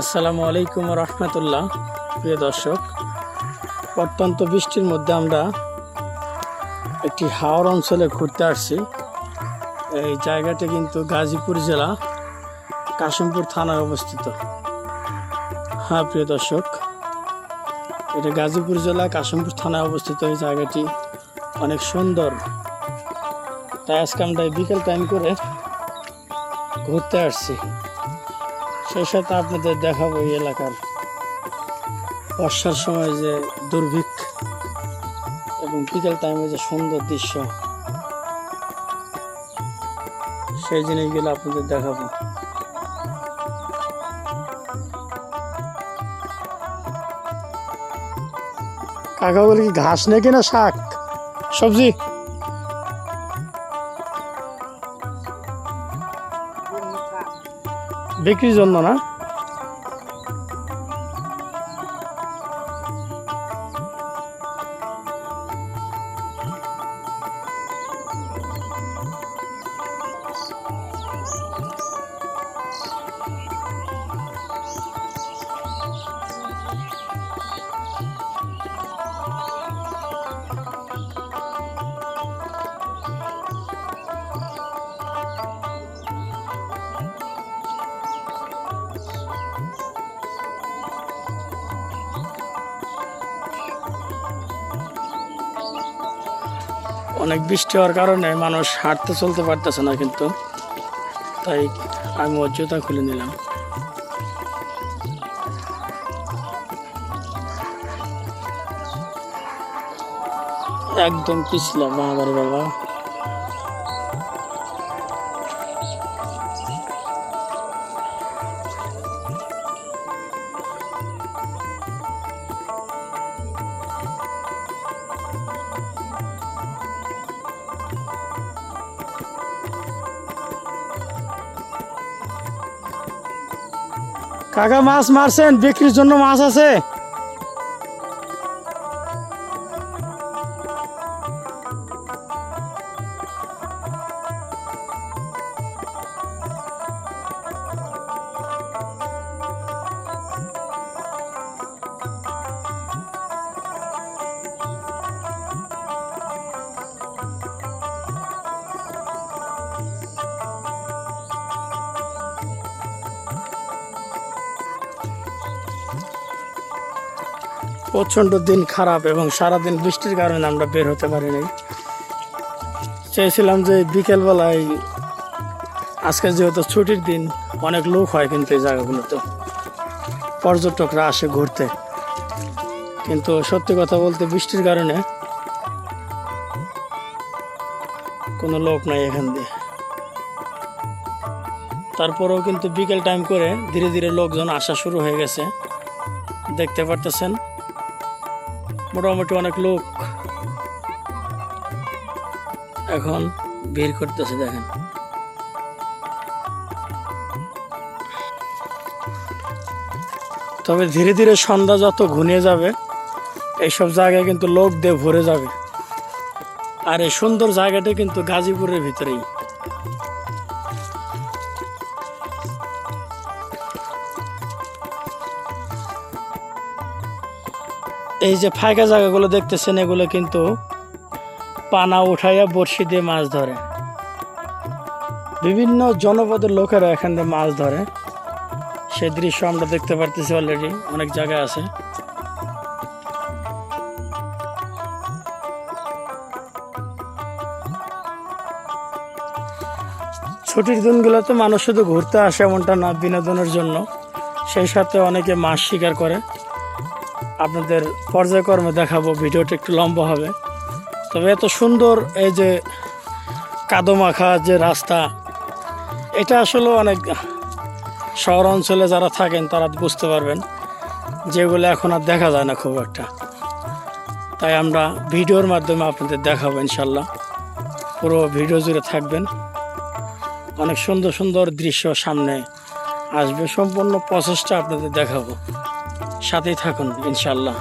আসসালামু আলাইকুম রহমতুল্লাহ, প্রিয় দর্শক। অত্যন্ত বৃষ্টির মধ্যে আমরা একটি হাওড় অঞ্চলে ঘুরতে আসছি। এই জায়গাটি কিন্তু গাজীপুর জেলা, কাশিমপুর থানায় অবস্থিত। হ্যাঁ প্রিয় দর্শক, এটা গাজীপুর জেলা, কাশিমপুর থানায় অবস্থিত এই জায়গাটি অনেক সুন্দর। তাই আজকে আমরা বিকেল টাইম করে ঘুরতে আসছি। সেই সাথে আপনাদের দেখাবো এই এলাকার বর্ষার সময় যে দুর্ভিক্ষ এবং বিকেল টাইমে যে সুন্দর দৃশ্য। সেই জিনিসগুলো আপনাদের দেখাবো। কাকা বলে কি ঘাস নাকি না শাক? সবজি? বিক্রির জন্য না? অনেক বৃষ্টি হওয়ার কারণে মানুষ হাঁটতে চলতে পারতেছে না কিন্তু। তাই আমি ওর জুতা খুলে নিলাম। একদম পিছলাম বাবারে বাবা। কাকা মাছ মারছেন বিক্রির জন্য মাছ আছে। প্রচণ্ড দিন খারাপ এবং সারাদিন বৃষ্টির কারণে আমরা বের হতে পারিনি। চেয়েছিলাম যে বিকেলবেলায়, আজকে যেহেতু ছুটির দিন, অনেক লোক হয় কিন্তু এই জায়গাগুলোতে। পর্যটকরা আসে ঘুরতে। কিন্তু সত্যি কথা বলতে বৃষ্টির কারণে কোনো লোক নাই এখান দিয়ে। তারপরেও কিন্তু বিকেল টাইম করে ধীরে ধীরে লোকজন আসা শুরু হয়ে গেছে। দেখতে পারতেছেন মোটামুটি অনেক লোক। এখন ভিড় করতেছে, দেখেন। তবে ধীরে ধীরে সন্ধ্যা যত ঘনিয়ে যাবে, এইসব জায়গায় কিন্তু লোক দিয়ে ভরে যাবে। আর এই সুন্দর জায়গাটা কিন্তু গাজীপুরের ভিতরেই। এই যে ফাঁকা জায়গাগুলো দেখতেছেন, এগুলো কিন্তু পানা উঠাইয়া বড়শি দিয়ে মাছ ধরে। বিভিন্ন জনপদের লোকেরা এখান থেকে মাছ ধরে। সে দৃশ্য আমরা দেখতে পারতেছি অলরেডি অনেক জায়গায় আছে। ছুটির দিনগুলোতে মানুষ শুধু ঘুরতে আসে এমনটা না, বিনোদনের জন্য। সেই সাথে অনেকে মাছ শিকার করে। আপনাদের পর্যায়ক্রমে দেখাবো, ভিডিওটা একটু লম্বা হবে। তবে এত সুন্দর এই যে কাদো মাখা যে রাস্তা, এটা আসলে অনেক শহর অঞ্চলে যারা থাকেন তারা বুঝতে পারবেন যেগুলো এখন আর দেখা যায় না খুব একটা। তাই আমরা ভিডিওর মাধ্যমে আপনাদের দেখাবো ইনশাল্লাহ। পুরো ভিডিও জুড়ে থাকবেন। অনেক সুন্দর সুন্দর দৃশ্য সামনে আসবে। সম্পূর্ণ প্রসেসটা আপনাদের দেখাবো। সাথেই থাকুন ইনশাল্লাহ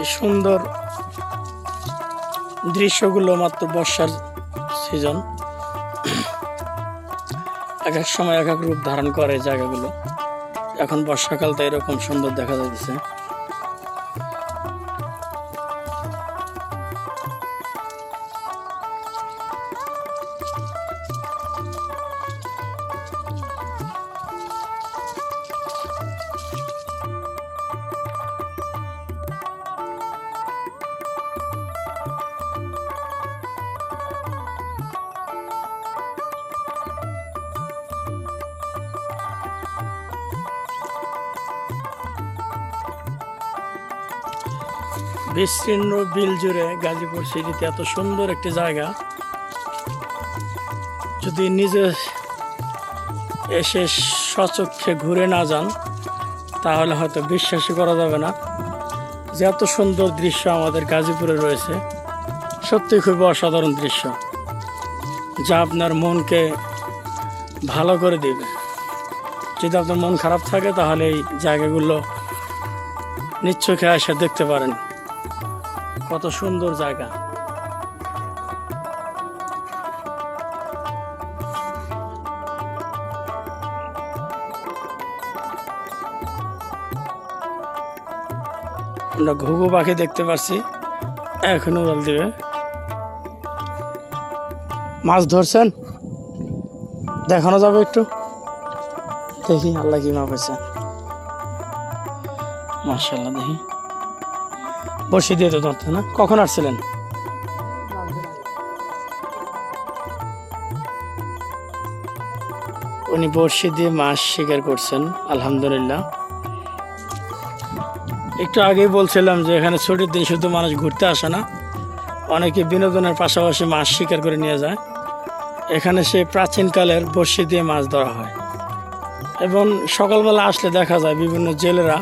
এই সুন্দর দৃশ্যগুলো মাত্র বর্ষার সিজন এক এক সময় এক এক রূপ ধারণ করে জায়গাগুলো। এখন বর্ষাকাল তো এরকম সুন্দর দেখা যাচ্ছে বিস্তীর্ণ বিল জুড়ে গাজীপুর সিটিতে এত সুন্দর একটি জায়গা। যদি নিজে এসে সচক্ষে ঘুরে না যান, তাহলে হয়তো বিশ্বাসই করা যাবে না যে এত সুন্দর দৃশ্য আমাদের গাজীপুরে রয়েছে। সত্যি খুব অসাধারণ দৃশ্য, যা আপনার মনকে ভালো করে দেবে। যদি আপনার মন খারাপ থাকে, তাহলে এই জায়গাগুলো নিশ্চয়ই এসে দেখতে পারেন। কত সুন্দর জায়গা। আমরা ঘুঘু পাখি দেখতে পাচ্ছি এখনও জল দিবে মাছ ধরছেন? দেখানো যাবে একটু? দেখি, আল্লাহ কি মাপ আছে। মার্শাল্লাহ দেখি। বসে দিয়ে তো ধরতে না। কখন আসছিলেন? উনি বর্ষি দিয়ে মাছ শিকার করছেন, আলহামদুলিল্লাহ। একটু আগেই বলছিলাম যে এখানে ছুটির দিন শুধু মানুষ ঘুরতে আসে না, অনেকে বিনোদনের পাশাপাশি মাছ শিকার করে নিয়ে যায়। এখানে সেই প্রাচীনকালের বর্ষি দিয়ে মাছ ধরা হয়। এবং সকালবেলা আসলে দেখা যায় বিভিন্ন জেলেরা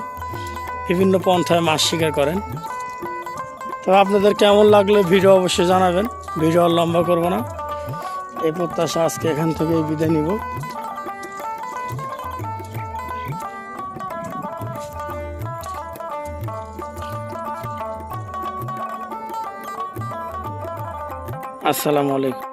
বিভিন্ন পন্থায় মাছ শিকার করেন। তো আপনাদের কেমন লাগলে ভিডিও অবশ্যই জানাবেন। ভিডিও লম্বা করব না। এই প্রত্যাশা আজকে এখান থেকে বিদায় নিব। আসসালামু আলাইকুম।